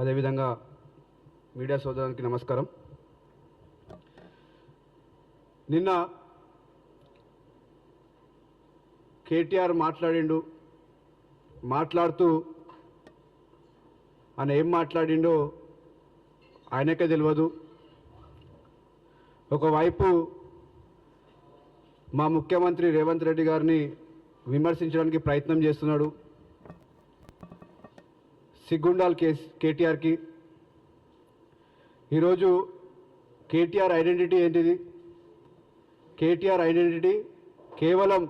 అదేవిధంగా మీడియా సోదరానికి నమస్కారం. నిన్న కేటీఆర్ మాట్లాడిండు మాట్లాడుతూ ఆయన ఏం మాట్లాడిండో ఆయనకే తెలియదు ఒకవైపు మా ముఖ్యమంత్రి రేవంత్ రెడ్డి గారిని విమర్శించడానికి ప్రయత్నం చేస్తున్నాడు. సిగ్గుండాల్ కేస్ కేటీఆర్కి. ఈరోజు కేటీఆర్ ఐడెంటిటీ ఏంటిది? కేటీఆర్ ఐడెంటిటీ కేవలం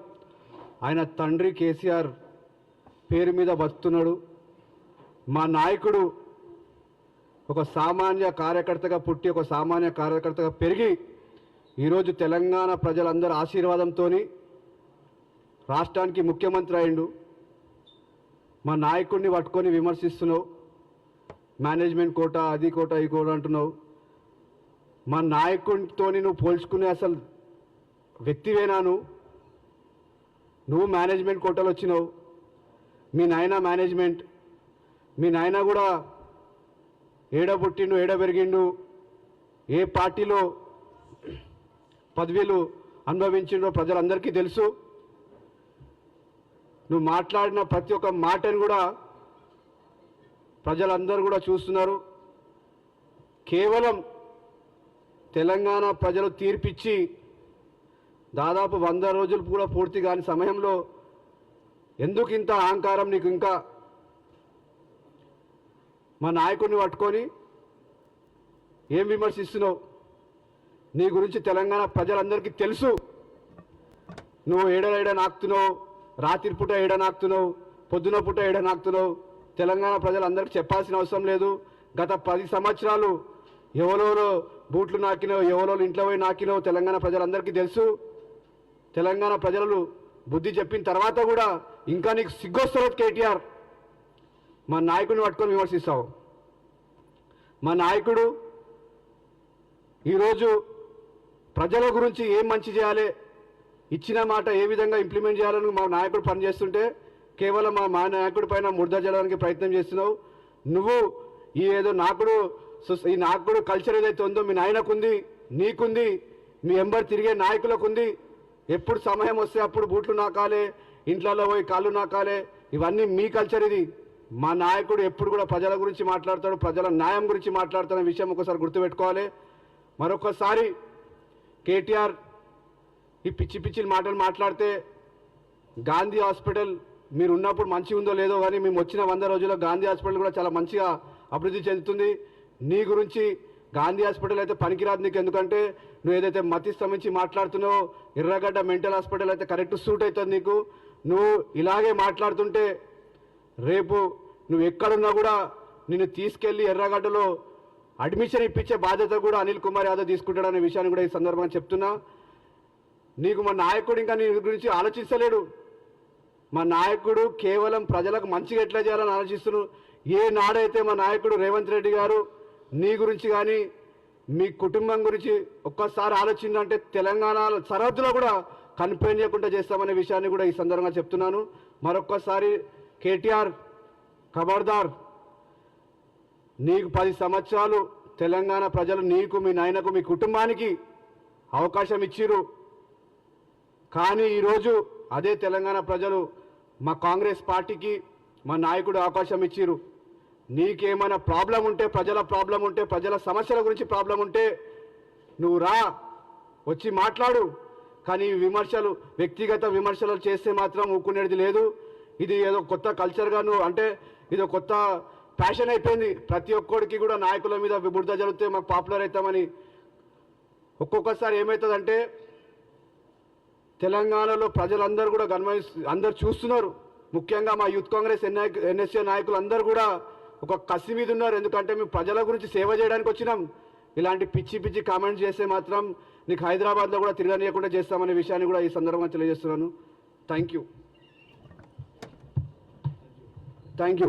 ఆయన తండ్రి కేసీఆర్ పేరు మీద బతుకుతున్నాడు. మా నాయకుడు ఒక సామాన్య కార్యకర్తగా పుట్టి ఒక సామాన్య కార్యకర్తగా పెరిగి ఈరోజు తెలంగాణ ప్రజలందరి ఆశీర్వాదంతో రాష్ట్రానికి ముఖ్యమంత్రి అయిండు. మా నాయకుడిని పట్టుకొని విమర్శిస్తున్నావు. మేనేజ్మెంట్ కోట అది కోట ఈ కోట అంటున్నావు. మా నాయకుడితో నువ్వు పోల్చుకునే అసలు వ్యక్తివేనా నువ్వు నువ్వు మేనేజ్మెంట్ కోటలు వచ్చినావు. మీ నాయన మేనేజ్మెంట్ మీ నాయన కూడా ఏడ పుట్టిండు ఏడ పెరిగిండు ఏ పార్టీలో పదవీలు అనుభవించిండో ప్రజలందరికీ తెలుసు. నువ్వు మాట్లాడిన ప్రతి ఒక్క మాటను కూడా ప్రజలందరూ కూడా చూస్తున్నారు. కేవలం తెలంగాణ ప్రజలు తీర్పిచ్చి దాదాపు వంద రోజులు కూడా పూర్తి కాని సమయంలో ఎందుకు ఇంత అహంకారం నీకు ఇంకా? మా నాయకుడిని పట్టుకొని ఏం విమర్శిస్తున్నావు? నీ గురించి తెలంగాణ ప్రజలందరికీ తెలుసు. నువ్వు ఏడలేడ నాకుతున్నావు. రాత్రి పూట ఏడ పొద్దున పూట ఏడనాక్తున్నావు. తెలంగాణ ప్రజలందరికీ చెప్పాల్సిన అవసరం లేదు. గత పది సంవత్సరాలు ఎవరోలో బూట్లు నాకినో ఎవరెవరు ఇంట్లో పోయి నాకినో తెలంగాణ ప్రజలందరికీ తెలుసు. తెలంగాణ ప్రజలు బుద్ధి చెప్పిన తర్వాత కూడా ఇంకా నీకు సిగ్గొస్తలేదు కేటీఆర్. మా నాయకుడిని పట్టుకొని విమర్శిస్తావు. మా నాయకుడు ఈరోజు ప్రజల గురించి ఏం మంచి చేయాలి? ఇచ్చిన మాట ఏ విధంగా ఇంప్లిమెంట్ చేయాలని మా నాయకుడు పనిచేస్తుంటే కేవలం మా మా నాయకుడి పైన ముద్ద చేయడానికి ప్రయత్నం చేస్తున్నావు. నువ్వు ఈ ఏదో నాకుడు ఈ నాకుడు కల్చర్ ఏదైతే ఉందో మీ నాయనకుంది నీకుంది మీ ఎంబర్ తిరిగే నాయకులకు ఉంది ఎప్పుడు సమయం వస్తే అప్పుడు బూట్లు నాకాలే ఇంట్లలో పోయి కాళ్ళు నాకాలే ఇవన్నీ మీ కల్చర్ ఇది. మా నాయకుడు ఎప్పుడు కూడా ప్రజల గురించి మాట్లాడతాడు ప్రజల న్యాయం గురించి మాట్లాడుతున్న విషయం ఒకసారి గుర్తుపెట్టుకోవాలి. మరొకసారి కేటీఆర్ ఈ పిచ్చి పిచ్చి మాటలు మాట్లాడితే గాంధీ హాస్పిటల్ మీరు ఉన్నప్పుడు మంచిగా ఉందో లేదో కానీ మేము వచ్చిన వంద రోజుల్లో గాంధీ హాస్పిటల్ కూడా చాలా మంచిగా అభివృద్ధి చెందుతుంది. నీ గురించి గాంధీ హాస్పిటల్ అయితే పనికిరాదు నీకు ఎందుకంటే నువ్వు ఏదైతే మతి స్థమించి మాట్లాడుతున్నావో ఎర్రగడ్డ మెంటల్ హాస్పిటల్ అయితే కరెక్ట్ సూట్ అవుతుంది నీకు. నువ్వు ఇలాగే మాట్లాడుతుంటే రేపు నువ్వు ఎక్కడున్నా కూడా నిన్ను తీసుకెళ్ళి ఎర్రగడ్డలో అడ్మిషన్ ఇప్పించే బాధ్యత కూడా అనిల్ కుమార్ యాదవ్ తీసుకుంటాడనే విషయాన్ని కూడా ఈ సందర్భంగా చెప్తున్నా. నీకు మా నాయకుడు ఇంకా నీ గురించి ఆలోచించలేడు మా నాయకుడు కేవలం ప్రజలకు మంచిగా ఎట్లా చేయాలని ఆలోచిస్తున్నాడు ఏ నాడైతే మా నాయకుడు రేవంత్ రెడ్డి గారు నీ గురించి కానీ మీ కుటుంబం గురించి ఒక్కసారి ఆలోచిందంటే తెలంగాణ సరిహద్దులో కూడా కన్ఫైన్ చేయకుండా చేస్తామనే విషయాన్ని కూడా ఈ సందర్భంగా చెప్తున్నాను. మరొక్కసారి కేటీఆర్ ఖబర్దార్ నీకు పది సంవత్సరాలు తెలంగాణ ప్రజలు నీకు మీ నాయనకు మీ కుటుంబానికి అవకాశం ఇచ్చిరు కానీ ఈరోజు అదే తెలంగాణ ప్రజలు మా కాంగ్రెస్ పార్టీకి మా నాయకుడు అవకాశం ఇచ్చిరు నీకేమైనా ప్రాబ్లం ఉంటే ప్రజల ప్రాబ్లం ఉంటే ప్రజల సమస్యల గురించి ప్రాబ్లం ఉంటే నువ్వు రా వచ్చి మాట్లాడు. కానీ ఈ విమర్శలు వ్యక్తిగత విమర్శలు చేస్తే మాత్రం ఊకునేది లేదు. ఇది ఏదో కొత్త కల్చర్గా నువ్వు అంటే ఇది కొత్త ఫ్యాషన్ అయిపోయింది. ప్రతి ఒక్కడికి కూడా నాయకుల మీద బురద జరిగితే మాకు పాపులర్ అవుతామని ఒక్కొక్కసారి ఏమవుతుందంటే తెలంగాణలో ప్రజలందరూ కూడా గమని అందరు చూస్తున్నారు. ముఖ్యంగా మా యూత్ కాంగ్రెస్ ఎన్ఐ ఎన్ఎస్ఏ నాయకులు అందరూ కూడా ఒక కసి మీద ఉన్నారు. ఎందుకంటే మేము ప్రజల గురించి సేవ చేయడానికి వచ్చినాం. ఇలాంటి పిచ్చి పిచ్చి కామెంట్స్ చేస్తే మాత్రం నీకు హైదరాబాద్లో కూడా తిరగనీయకుండా చేస్తామనే విషయాన్ని కూడా ఈ సందర్భంగా తెలియజేస్తున్నాను. Thank you thank you